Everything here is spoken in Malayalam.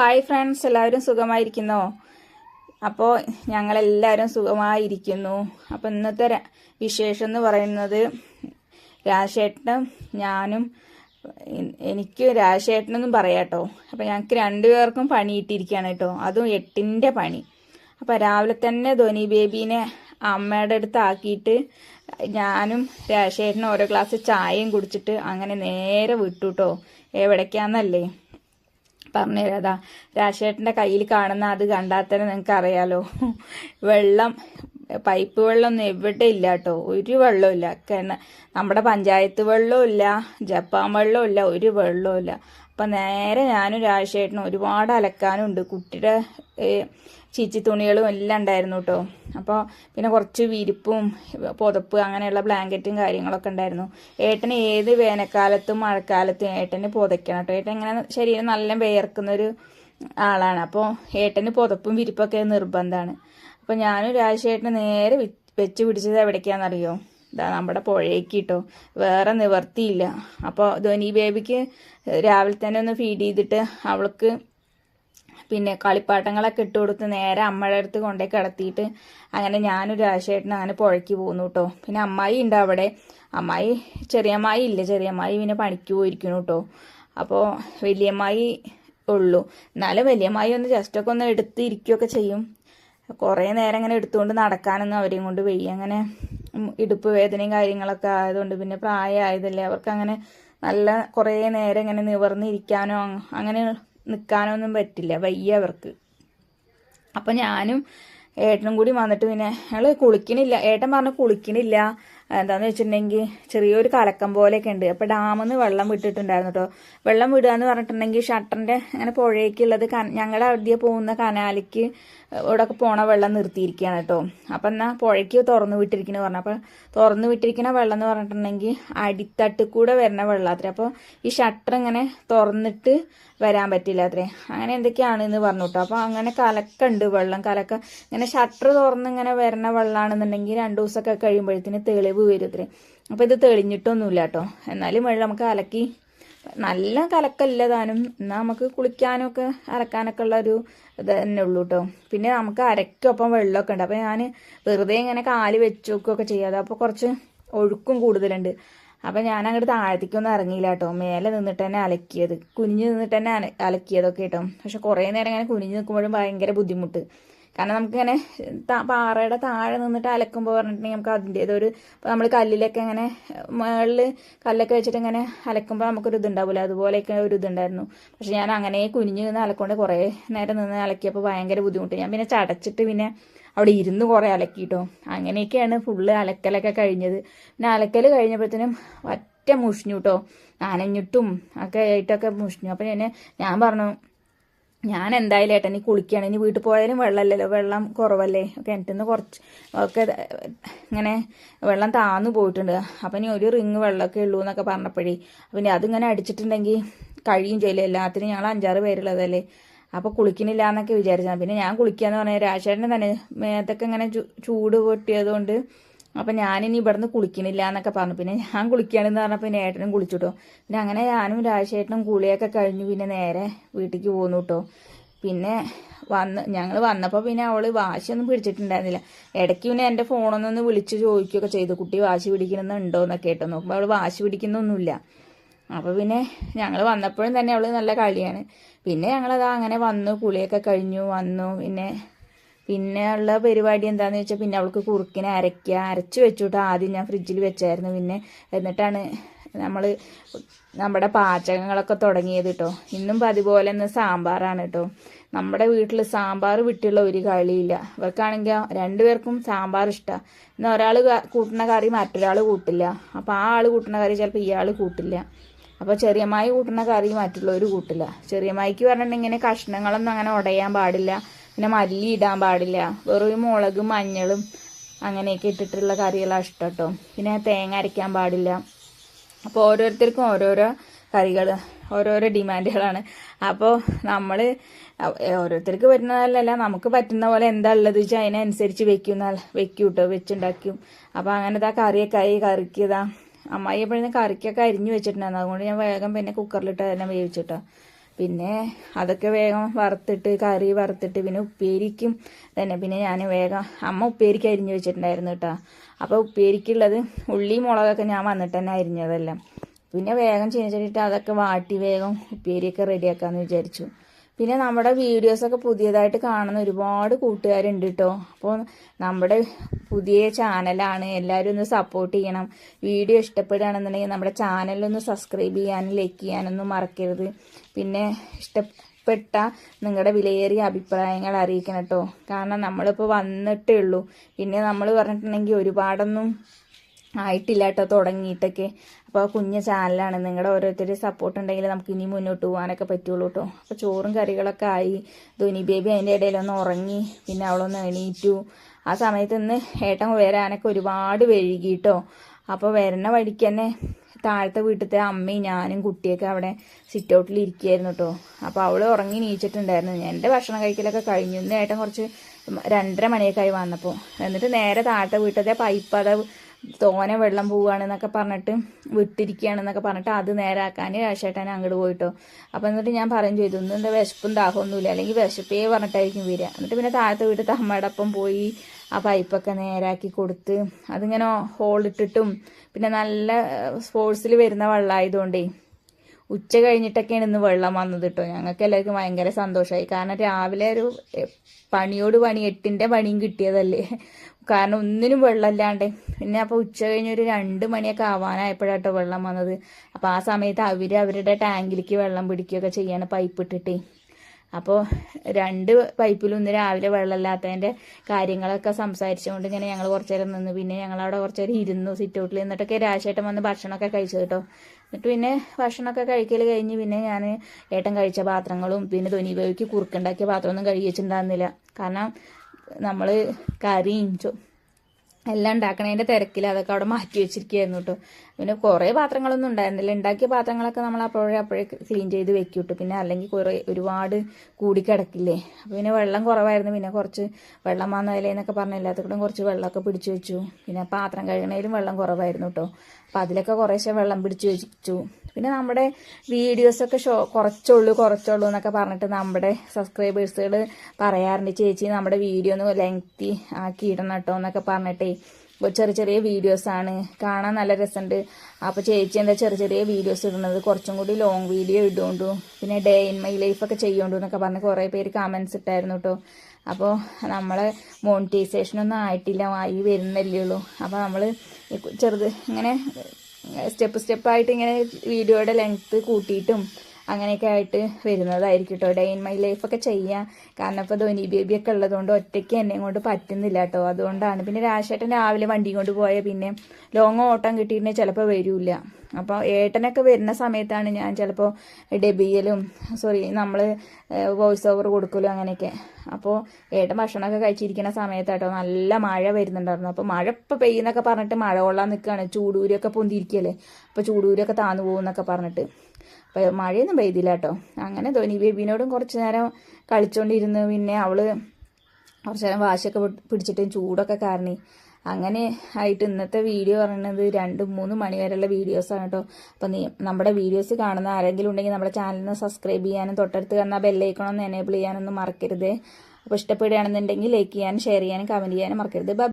ഹായ് ഫ്രണ്ട്സ് എല്ലാവരും സുഖമായിരിക്കുന്നോ? അപ്പോൾ ഞങ്ങളെല്ലാവരും സുഖമായിരിക്കുന്നു. അപ്പോൾ ഇന്നത്തെ വിശേഷം എന്ന് പറയുന്നത് രാജേട്ടനും ഞാനും എനിക്ക് രാജശേട്ടനൊന്നും പറയാട്ടോ. അപ്പോൾ ഞങ്ങൾക്ക് രണ്ടുപേർക്കും പണിയിട്ടിരിക്കുകയാണ് കേട്ടോ. അതും എട്ടിന്റെ പണി. അപ്പോൾ രാവിലെ തന്നെ ധോനി ബേബീനെ അമ്മയുടെ അടുത്ത് ആക്കിയിട്ട് ഞാനും രാജേട്ടനും ഓരോ ഗ്ലാസ് ചായയും കുടിച്ചിട്ട് അങ്ങനെ നേരെ വിട്ടു കേട്ടോ. എവിടേക്കാന്നല്ലേ? പറഞ്ഞുതരാതാ രാജേട്ടന്റെ കയ്യിൽ കാണുന്ന അത് കണ്ടാൽ തന്നെ നിങ്ങൾക്ക് അറിയാലോ വെള്ളം പൈപ്പ് വെള്ളമൊന്നും എവിടെ ഇല്ല കേട്ടോ. ഒരു വെള്ളമില്ല കിണ നമ്മുടെ പഞ്ചായത്ത് വെള്ളവും ഇല്ല ജപ്പാൻ വെള്ളവും ഇല്ല ഒരു വെള്ളവും ഇല്ല. അപ്പം നേരെ ഞാനും രാജേട്ടനും ഒരുപാട് അലക്കാനുണ്ട്. കുട്ടിയുടെ ചീച്ചി തുണികളും എല്ലാം ഉണ്ടായിരുന്നു കേട്ടോ അപ്പോൾ പിന്നെ കുറച്ച് വിരിപ്പും പുതപ്പ് അങ്ങനെയുള്ള ബ്ലാങ്കറ്റും കാര്യങ്ങളൊക്കെ ഉണ്ടായിരുന്നു. ഏട്ടന് ഏത് വേനൽക്കാലത്തും മഴക്കാലത്തും ഏട്ടന് പുതയ്ക്കണം കേട്ടോ ഏട്ടൻ ഇങ്ങനെ ശരീരം നല്ല വിയർക്കുന്നൊരു ആളാണ്. അപ്പോൾ ഏട്ടന് പുതപ്പും വിരിപ്പൊക്കെ നിർബന്ധമാണ് അപ്പോൾ ഞാനും രാജേട്ടന് നേരെ വെച്ച് പിടിച്ചത് എവിടേക്കാണെന്നറിയോ ഇതാ നമ്മുടെ പുഴയ്ക്ക് കേട്ടോ വേറെ നിവർത്തിയില്ല. അപ്പോൾ ധോനി ബേബിക്ക് രാവിലെ തന്നെ ഒന്ന് ഫീഡ് ചെയ്തിട്ട് അവൾക്ക് പിന്നെ കളിപ്പാട്ടങ്ങളൊക്കെ ഇട്ട് കൊടുത്ത് നേരെ അമ്മയുടെ അടുത്ത് കൊണ്ടുപോയി കിടത്തിയിട്ട് അങ്ങനെ ഞാനൊരു ആശയായിട്ട് അങ്ങനെ പുഴയ്ക്ക് പോകുന്നു കേട്ടോ പിന്നെ അമ്മായി ഉണ്ട് അവിടെ. അമ്മായി ചെറിയമ്മായി ഇല്ല. ചെറിയമ്മായി പിന്നെ പണിക്ക് പോയിരിക്കുന്നു കേട്ടോ അപ്പോൾ വലിയമ്മായി ഉള്ളൂ. എന്നാലും വലിയമ്മായി ഒന്ന് ജസ്റ്റൊക്കെ ഒന്ന് എടുത്ത് ഇരിക്കുകയൊക്കെ ചെയ്യും. കുറേ നേരം ഇങ്ങനെ എടുത്തുകൊണ്ട് നടക്കാനൊന്നും അവരെയും കൊണ്ട് വയ്യ. അങ്ങനെ ഇടുപ്പ് വേദനയും കാര്യങ്ങളൊക്കെ ആയതുകൊണ്ട് പിന്നെ പ്രായമായതല്ലേ അവർക്ക് അങ്ങനെ നല്ല കുറേ നേരം ഇങ്ങനെ നിവർന്നിരിക്കാനോ അങ്ങനെ നിൽക്കാനോ ഒന്നും പറ്റില്ല വയ്യ അവർക്ക്. അപ്പം ഞാനും ഏട്ടനും കൂടി വന്നിട്ട് പിന്നെ ഞങ്ങൾ കുളിക്കണില്ല. ഏട്ടൻ പറഞ്ഞു കുളിക്കണില്ല. എന്താന്ന് വെച്ചിട്ടുണ്ടെങ്കിൽ ചെറിയൊരു കലക്കം പോലെയൊക്കെ ഉണ്ട്. അപ്പോൾ ഡാമിൽ വെള്ളം വിട്ടിട്ടുണ്ടായിരുന്നു കേട്ടോ വെള്ളം വിടുക എന്ന് പറഞ്ഞിട്ടുണ്ടെങ്കിൽ ഷട്ടറിന്റെ അങ്ങനെ പുഴയ്ക്കുള്ളത് ഞങ്ങളുടെ അവിടെ പോകുന്ന കനാലിക്ക് ഇവിടെയൊക്കെ പോണ വെള്ളം നിർത്തിയിരിക്കുകയാണ് കേട്ടോ അപ്പം എന്നാൽ പുഴയ്ക്ക് തുറന്നു വിട്ടിരിക്കുന്നു പറഞ്ഞു. അപ്പം തുറന്നു വിട്ടിരിക്കുന്ന വെള്ളം എന്ന് പറഞ്ഞിട്ടുണ്ടെങ്കിൽ അടിത്തട്ട് കൂടെ വരുന്ന വെള്ളം അത്രേ. അപ്പോൾ ഈ ഷട്ടർ ഇങ്ങനെ തുറന്നിട്ട് വരാൻ പറ്റില്ല അത്രേ. അങ്ങനെ എന്തൊക്കെയാണ് എന്ന് പറഞ്ഞു കേട്ടോ അപ്പോൾ അങ്ങനെ കലക്കുണ്ട് വെള്ളം കലക്ക ഇങ്ങനെ ഷട്ടർ തുറന്ന് ഇങ്ങനെ വരുന്ന വെള്ളമാണെന്നുണ്ടെങ്കിൽ രണ്ട് ദിവസമൊക്കെ കഴിയുമ്പോഴത്തേന് തെളിവ് വരും അപ്പം അപ്പോൾ ഇത് തെളിഞ്ഞിട്ടൊന്നുമില്ല കേട്ടോ എന്നാലും വെള്ളം നമുക്ക് അലക്കി. നല്ല കലക്കല്ല താനും. എന്നാൽ നമുക്ക് കുളിക്കാനൊക്കെ അലക്കാനൊക്കെ ഉള്ള ഒരു ഇത് തന്നെ ഉള്ളൂ കേട്ടോ പിന്നെ നമുക്ക് അരയ്ക്കൊപ്പം വെള്ളമൊക്കെ ഉണ്ട്. അപ്പോൾ ഞാൻ വെറുതെ ഇങ്ങനെ കാൽ വെച്ച് വെക്കുകയൊക്കെ ചെയ്യാതെ അപ്പോൾ കുറച്ച് ഒഴുക്കും കൂടുതലുണ്ട്. അപ്പം ഞാൻ അങ്ങോട്ട് താഴത്തേക്കൊന്നും ഇറങ്ങിയില്ല കേട്ടോ മേലെ നിന്നിട്ട് തന്നെ അലക്കിയത്. കുനിഞ്ഞ് നിന്നിട്ട് തന്നെ അല- അലക്കിയതൊക്കെ കേട്ടോ പക്ഷെ കുറേ നേരം ഇങ്ങനെ കുനിഞ്ഞ് നിൽക്കുമ്പോഴും ഭയങ്കര ബുദ്ധിമുട്ട്. കാരണം നമുക്കിങ്ങനെ പാറയുടെ താഴെ നിന്നിട്ട് അലക്കുമ്പോൾ പറഞ്ഞിട്ടുണ്ടെങ്കിൽ നമുക്ക് അതിന്റേതൊരു ഇപ്പോൾ നമ്മൾ കല്ലിലൊക്കെ ഇങ്ങനെ മുകളിൽ കല്ലൊക്കെ വെച്ചിട്ട് ഇങ്ങനെ അലക്കുമ്പോൾ നമുക്കൊരു ഇതുണ്ടാവില്ല അതുപോലെയൊക്കെ ഒരു ഇതുണ്ടായിരുന്നു. പക്ഷെ ഞാൻ അങ്ങനെ കുനിഞ്ഞ് നിന്ന് അലക്കൊണ്ട് കുറേ നേരം നിന്ന് അലക്കിയപ്പോൾ ഭയങ്കര ബുദ്ധിമുട്ട്. ഞാൻ പിന്നെ ചടച്ചിട്ട് പിന്നെ അവിടെ ഇരുന്ന് കുറേ അലക്കിട്ടോ. അങ്ങനെയൊക്കെയാണ് ഫുള്ള് അലക്കലൊക്കെ കഴിഞ്ഞത്. പിന്നെ അലക്കൽ കഴിഞ്ഞപ്പോഴത്തേനും ഒറ്റ മുഷിഞ്ഞു കേട്ടോ നനഞ്ഞിട്ടും ഒക്കെ ആയിട്ടൊക്കെ മുഷിഞ്ഞു. അപ്പം ഞാൻ ഞാൻ പറഞ്ഞു ഞാൻ എന്തായാലും ഏട്ടൻ ഈ കുളിക്കുകയാണ് ഇനി വീട്ടിൽ പോയാലും വെള്ളമല്ലല്ലോ. വെള്ളം കുറവല്ലേ? കിണറ്റിൽ നിന്ന് കുറച്ച് ഒക്കെ ഇങ്ങനെ വെള്ളം താന്നു പോയിട്ടുണ്ട്. അപ്പം ഇനി ഒരു റിങ് വെള്ളമൊക്കെ ഉള്ളൂ എന്നൊക്കെ പറഞ്ഞപ്പോഴേ. ഇനി അതിങ്ങനെ അടിച്ചിട്ടുണ്ടെങ്കിൽ കഴിയും ചെയ്യില്ല. എല്ലാത്തിനും ഞങ്ങൾ അഞ്ചാറ് പേരുള്ളതല്ലേ. അപ്പോൾ കുളിക്കണില്ല എന്നൊക്കെ വിചാരിച്ചാൽ പിന്നെ ഞാൻ കുളിക്കുക എന്ന് പറഞ്ഞാൽ രാജേട്ടനെ തന്നെ മേത്തൊക്കെ ഇങ്ങനെ ചൂട് പൊട്ടിയതുകൊണ്ട് അപ്പം ഞാനിനി ഇവിടുന്ന് കുളിക്കണില്ല എന്നൊക്കെ പറഞ്ഞു. പിന്നെ ഞാൻ കുളിക്കുകയാണെന്ന് പറഞ്ഞപ്പോൾ പിന്നെ ഏട്ടനും കുളിച്ചിട്ടോ. പിന്നെ അങ്ങനെ ഞാനും രാജേട്ടനും കുളിയൊക്കെ കഴിഞ്ഞു പിന്നെ നേരെ വീട്ടിലേക്ക് പോന്നു കേട്ടോ പിന്നെ വന്ന് ഞങ്ങൾ വന്നപ്പോൾ പിന്നെ അവൾ വാശിയൊന്നും പിടിച്ചിട്ടുണ്ടായിരുന്നില്ല. ഇടയ്ക്ക് പിന്നെ എന്റെ ഫോണൊന്നൊന്ന് വിളിച്ച് ചോദിക്കുകയൊക്കെ ചെയ്തു. കുട്ടി വാശി പിടിക്കണമെന്നുണ്ടോ എന്നൊക്കെ കേട്ടോ. നോക്കുമ്പോൾ അവൾ വാശി പിടിക്കുന്നൊന്നുമില്ല. അപ്പോൾ പിന്നെ ഞങ്ങൾ വന്നപ്പോഴും തന്നെ അവൾ നല്ല കളിയാണ്. പിന്നെ ഞങ്ങളത് അങ്ങനെ വന്നു കുളിയൊക്കെ കഴിഞ്ഞു വന്നു. പിന്നെ പിന്നെ ഉള്ള പരിപാടി എന്താന്ന് വെച്ചാൽ പിന്നെ അവൾക്ക് കുറുക്കിനെ അരയ്ക്കുക അരച്ച് വെച്ചു കേട്ടോ ആദ്യം ഞാൻ ഫ്രിഡ്ജിൽ വെച്ചായിരുന്നു. പിന്നെ എന്നിട്ടാണ് നമ്മൾ നമ്മുടെ പാചകങ്ങളൊക്കെ തുടങ്ങിയത് കേട്ടോ ഇന്നും അതുപോലെ ഇന്ന് സാമ്പാറാണ് കേട്ടോ നമ്മുടെ വീട്ടിൽ സാമ്പാർ വിട്ടുള്ള ഒരു കളിയില്ല. ഇവർക്കാണെങ്കിൽ രണ്ടുപേർക്കും സാമ്പാർ ഇഷ്ടമാണ് എന്നാൽ ഒരാൾ കൂട്ടുന്ന കറി മറ്റൊരാൾ കൂട്ടില്ല. അപ്പോൾ ആ ആൾ കൂട്ടുന്ന കറി ചിലപ്പോൾ ഇയാൾ കൂട്ടില്ല. അപ്പോൾ ചെറിയമായി കൂട്ടുന്ന കറി മറ്റുള്ളവർ കൂട്ടില്ല. ചെറിയമായിക്ക് പറഞ്ഞിട്ടുണ്ടെങ്കിൽ ഇങ്ങനെ കഷ്ണങ്ങളൊന്നും അങ്ങനെ ഉടയാൻ പാടില്ല. പിന്നെ മല്ലി ഇടാൻ പാടില്ല. വെറും മുളകും മഞ്ഞളും അങ്ങനെയൊക്കെ ഇട്ടിട്ടുള്ള കറികളാണ് ഇഷ്ടം കേട്ടോ പിന്നെ തേങ്ങ അരയ്ക്കാൻ പാടില്ല. അപ്പോൾ ഓരോരുത്തർക്കും ഓരോരോ കറികൾ ഓരോരോ ഡിമാൻഡുകളാണ്. അപ്പോൾ നമ്മൾ ഓരോരുത്തർക്ക് പറ്റുന്നതല്ല നമുക്ക് പറ്റുന്ന പോലെ എന്താ ഉള്ളത് വെച്ചാൽ അതിനനുസരിച്ച് വെക്കും വെക്കും കേട്ടോ വെച്ചുണ്ടാക്കും. അപ്പോൾ അങ്ങനത്തെ ആ കറിയൊക്കെ ആയി കറിക്കതാ അമ്മായി എപ്പോഴും കറിക്കൊക്കെ അരിഞ്ഞു വെച്ചിട്ടുണ്ടായിരുന്നു. അതുകൊണ്ട് ഞാൻ വേഗം പിന്നെ കുക്കറിലിട്ട് തന്നെ വേവിച്ചിട്ടോ. പിന്നെ അതൊക്കെ വേഗം വറുത്തിട്ട് കറി വറുത്തിട്ട് പിന്നെ ഉപ്പേരിക്കും തന്നെ. പിന്നെ ഞാൻ വേഗം അമ്മ ഉപ്പേരിക്ക് അരിഞ്ഞു വെച്ചിട്ടുണ്ടായിരുന്നു കേട്ടോ അപ്പോൾ ഉപ്പേരിക്കുള്ളത് ഉള്ളി മുളകൊക്കെ ഞാൻ വന്നിട്ട് തന്നെ അരിഞ്ഞതെല്ലാം. പിന്നെ വേഗം ചീനച്ചട്ടിയിട്ട് അതൊക്കെ വാട്ടി വേഗം ഉപ്പേരിയൊക്കെ റെഡിയാക്കാമെന്ന് വിചാരിച്ചു. പിന്നെ നമ്മുടെ വീഡിയോസൊക്കെ പുതിയതായിട്ട് കാണുന്ന ഒരുപാട് കൂട്ടുകാരുണ്ട് കേട്ടോ അപ്പോൾ നമ്മുടെ പുതിയ ചാനലാണ് എല്ലാവരും ഒന്ന് സപ്പോർട്ട് ചെയ്യണം. വീഡിയോ ഇഷ്ടപ്പെടുകയാണെന്നുണ്ടെങ്കിൽ നമ്മുടെ ചാനലൊന്ന് സബ്സ്ക്രൈബ് ചെയ്യാനും ലൈക്ക് ചെയ്യാനൊന്നും മറക്കരുത്. പിന്നെ ഇഷ്ടപ്പെട്ട നിങ്ങളുടെ വിലയേറിയ അഭിപ്രായങ്ങൾ അറിയിക്കണം കേട്ടോ കാരണം നമ്മളിപ്പോൾ വന്നിട്ടേ ഉള്ളൂ. പിന്നെ നമ്മൾ പറഞ്ഞിട്ടുണ്ടെങ്കിൽ ഒരുപാടൊന്നും ആയിട്ടില്ല കേട്ടോ തുടങ്ങിയിട്ടൊക്കെ അപ്പോൾ കുഞ്ഞ ചാനലാണ്. നിങ്ങളുടെ ഓരോരുത്തരുടെ സപ്പോർട്ട് ഉണ്ടെങ്കിൽ നമുക്ക് ഇനി മുന്നോട്ട് പോകാനൊക്കെ പറ്റുള്ളൂ കേട്ടോ അപ്പോൾ ചോറും കറികളൊക്കെ ആയി. ധോനി ബേബി അതിന്റെ ഇടയിലൊന്ന് ഉറങ്ങി. പിന്നെ അവളൊന്ന് എണീറ്റു. ആ സമയത്ത് ഇന്ന് ഏട്ടൻ വരാനൊക്കെ ഒരുപാട് വൈകി കേട്ടോ അപ്പോൾ വരുന്ന വഴിക്ക് തന്നെ താഴത്തെ വീട്ടിലത്തെ അമ്മയും ഞാനും കുട്ടിയൊക്കെ അവിടെ സിറ്റ് ഔട്ടിൽ ഇരിക്കുകയായിരുന്നു കേട്ടോ അപ്പോൾ അവൾ ഉറങ്ങി നീച്ചിട്ടുണ്ടായിരുന്നു എന്റെ ഭക്ഷണം കഴിക്കലൊക്കെ കഴിഞ്ഞു. ഇന്ന് ഏട്ടൻ കുറച്ച് രണ്ടര മണിയൊക്കെ ആയി വന്നപ്പോൾ എന്നിട്ട് നേരെ താഴത്തെ വീട്ടിലത്തെ പൈപ്പ് അത് തോനെ വെള്ളം പോവുകയാണെന്നൊക്കെ പറഞ്ഞിട്ട് വിട്ടിരിക്കുകയാണെന്നൊക്കെ പറഞ്ഞിട്ട് അത് നേരാക്കാൻ രാശേട്ടൻ അങ്ങോട്ട് പോയിട്ടോ. അപ്പം എന്നിട്ട് ഞാൻ പറയും ചെയ്തു ഒന്നും എന്താ വിശപ്പും ദാഹമൊന്നുമില്ല അല്ലെങ്കിൽ വിശപ്പേ പറഞ്ഞിട്ടായിരിക്കും വരിക. എന്നിട്ട് പിന്നെ താഴത്തെ വീട്ടിൽ അമ്മയുടെ പോയി ആ പൈപ്പൊക്കെ നേരാക്കി കൊടുത്ത് അതിങ്ങനെ ഹോളിട്ടിട്ടും പിന്നെ നല്ല സ്പോർട്സിൽ വരുന്ന വെള്ളമായതുകൊണ്ടേ ഉച്ച കഴിഞ്ഞിട്ടൊക്കെയാണ് ഇന്ന് വെള്ളം വന്നത് കേട്ടോ ഞങ്ങൾക്ക് എല്ലാവർക്കും ഭയങ്കര സന്തോഷമായി കാരണം രാവിലെ ഒരു പണിയോട് പണി എട്ടിന്റെ പണിയും കിട്ടിയതല്ലേ. കാരണം ഒന്നിനും വെള്ളമില്ലാണ്ട്. പിന്നെ അപ്പോൾ ഉച്ച കഴിഞ്ഞൊരു രണ്ട് മണിയൊക്കെ ആവാനായപ്പോഴാട്ടോ വെള്ളം വന്നത്. അപ്പോൾ ആ സമയത്ത് അവർ അവരുടെ ടാങ്കിലേക്ക് വെള്ളം പിടിക്കുകയൊക്കെ ചെയ്യാണ് പൈപ്പ് ഇട്ടിട്ടേ. അപ്പോൾ രണ്ട് പൈപ്പിലും ഇന്ന് രാവിലെ വെള്ളമില്ലാത്തതിന്റെ കാര്യങ്ങളൊക്കെ സംസാരിച്ചുകൊണ്ട് ഇങ്ങനെ ഞങ്ങൾ കുറച്ച് നേരം നിന്ന്. പിന്നെ ഞങ്ങളവിടെ കുറച്ച് നേരം ഇരുന്നു സിറ്റ് ഔട്ടിൽ നിന്നിട്ടൊക്കെ രാശേട്ടൻ വന്ന് ഭക്ഷണമൊക്കെ കഴിച്ചു കേട്ടോ. എന്നിട്ട് പിന്നെ ഭക്ഷണമൊക്കെ കഴിക്കൽ കഴിഞ്ഞ് പിന്നെ ഞാൻ ഏട്ടൻ കഴിച്ച പാത്രങ്ങളും പിന്നെ തൊനി ബേബിക്ക് കുറുക്കുണ്ടാക്കിയ പാത്രമൊന്നും കഴുകി കാരണം നമ്മൾ കറിയും എല്ലാം ഉണ്ടാക്കണതിന്റെ തിരക്കിൽ അതൊക്കെ അവിടെ മാറ്റി വെച്ചിരിക്കുകയായിരുന്നു കേട്ടോ. പിന്നെ കുറേ പാത്രങ്ങളൊന്നും ഉണ്ടായിരുന്നില്ല. ഉണ്ടാക്കിയ പാത്രങ്ങളൊക്കെ നമ്മൾ അപ്പോഴേ അപ്പോഴേ ക്ലീൻ ചെയ്ത് വെക്കും കേട്ടോ. പിന്നെ അല്ലെങ്കിൽ കുറേ ഒരുപാട് കൂടി കിടക്കില്ലേ. അപ്പോൾ പിന്നെ വെള്ളം കുറവായിരുന്നു. പിന്നെ കുറച്ച് വെള്ളം വന്നതിലേ എന്നൊക്കെ പറഞ്ഞ എല്ലാത്തിനും കുറച്ച് വെള്ളമൊക്കെ പിടിച്ചു വെച്ചു. പിന്നെ പാത്രം കഴുകണേലും വെള്ളം കുറവായിരുന്നു കേട്ടോ. അപ്പോൾ അതിലൊക്കെ കുറേശ്ശെ വെള്ളം പിടിച്ചു വെച്ചു. പിന്നെ നമ്മുടെ വീഡിയോസൊക്കെ ഷോ കുറച്ചുള്ളൂ കുറച്ചുള്ളൂ എന്നൊക്കെ പറഞ്ഞിട്ട് നമ്മുടെ സബ്സ്ക്രൈബേഴ്സുകൾ പറയാറുണ്ട് ചേച്ചി നമ്മുടെ വീഡിയോ ഒന്ന് ലെങ്തി ആക്കി ഇടണം കേട്ടോ എന്നൊക്കെ പറഞ്ഞിട്ടേ ചെറിയ ചെറിയ വീഡിയോസാണ് കാണാൻ നല്ല രസമുണ്ട്. അപ്പോൾ ചേച്ചി എന്താ ചെറിയ ചെറിയ വീഡിയോസ് ഇടുന്നത്? കുറച്ചും കൂടി ലോങ് വീഡിയോ ഇടുകൊണ്ടു. പിന്നെ ഡേ ഇൻ മൈ ലൈഫൊക്കെ ചെയ്യുകൊണ്ടു എന്നൊക്കെ പറഞ്ഞ് കുറേ പേര് കമൻസ് ഇട്ടായിരുന്നു കേട്ടോ. അപ്പോൾ നമ്മളെ മോണിറ്റൈസേഷനൊന്നും ആയിട്ടില്ല ആയി വരുന്നല്ലേ ഉള്ളൂ. അപ്പോൾ നമ്മൾ ചെറുത് ഇങ്ങനെ സ്റ്റെപ്പ് സ്റ്റെപ്പായിട്ട് ഇങ്ങനെ വീഡിയോയുടെ ലെങ്ത്ത് കൂട്ടിയിട്ടും അങ്ങനെയൊക്കെ ആയിട്ട് വരുന്നതായിരിക്കും കേട്ടോ ഡേ ഇൻ മൈ ലൈഫൊക്കെ ചെയ്യാം കാരണം ഇപ്പോൾ ധോനി ഒക്കെ ഉള്ളതുകൊണ്ട് ഒറ്റയ്ക്ക് എന്നെ കൊണ്ട് പറ്റുന്നില്ല കേട്ടോ അതുകൊണ്ടാണ്. പിന്നെ രാശേട്ടൻ രാവിലെ വണ്ടി കൊണ്ട് പോയാൽ പിന്നെ ലോങ് ഓട്ടം കിട്ടിയിട്ടുണ്ടെങ്കിൽ ചിലപ്പോൾ വരില്ല. അപ്പോൾ ഏട്ടനൊക്കെ വരുന്ന സമയത്താണ് ഞാൻ ചിലപ്പോൾ ഡെബിയലും സോറി നമ്മൾ വോയിസ് ഓവർ കൊടുക്കലും അങ്ങനെയൊക്കെ. അപ്പോൾ ഏട്ടൻ ഭക്ഷണമൊക്കെ കഴിച്ചിരിക്കുന്ന സമയത്താട്ടോ നല്ല മഴ വരുന്നുണ്ടായിരുന്നു. അപ്പോൾ മഴ ഇപ്പോൾ പെയ്യുന്നൊക്കെ പറഞ്ഞിട്ട് മഴ കൊള്ളാൻ നിൽക്കുകയാണ് ചൂടൂരൊക്കെ പൊന്തിയിരിക്കുകയല്ലേ അപ്പോൾ ചൂടൂരൊക്കെ താന്നു പോകുന്നൊക്കെ പറഞ്ഞിട്ട്. അപ്പോൾ മഴയൊന്നും പെയ്തില്ല കേട്ടോ അങ്ങനെ ധോനി ബേബിനോടും കുറച്ച് നേരം കളിച്ചോണ്ടിരുന്ന്. പിന്നെ അവൾ കുറച്ച് നേരം വാശിയൊക്കെ പിടിച്ചിട്ട് ചൂടൊക്കെ കാരണം. അങ്ങനെ ആയിട്ട് ഇന്നത്തെ വീഡിയോ പറയുന്നത് രണ്ട് മൂന്ന് മണി വരെയുള്ള വീഡിയോസാണ് കേട്ടോ അപ്പോൾ നീ നമ്മുടെ വീഡിയോസ് കാണുന്ന ആരെങ്കിലും ഉണ്ടെങ്കിൽ നമ്മുടെ ചാനലിന് സബ്സ്ക്രൈബ് ചെയ്യാനും തൊട്ടടുത്ത് കാണുന്ന ബെല്ലൈക്കണമെന്ന് എനേബിൾ ചെയ്യാനൊന്നും മറക്കരുത്. അപ്പോൾ ഇഷ്ടപ്പെടുകയാണെന്നുണ്ടെങ്കിൽ ലൈക്ക് ചെയ്യാനും ഷെയർ ചെയ്യാനും കമന്റ് ചെയ്യാനും മറക്കരുത്.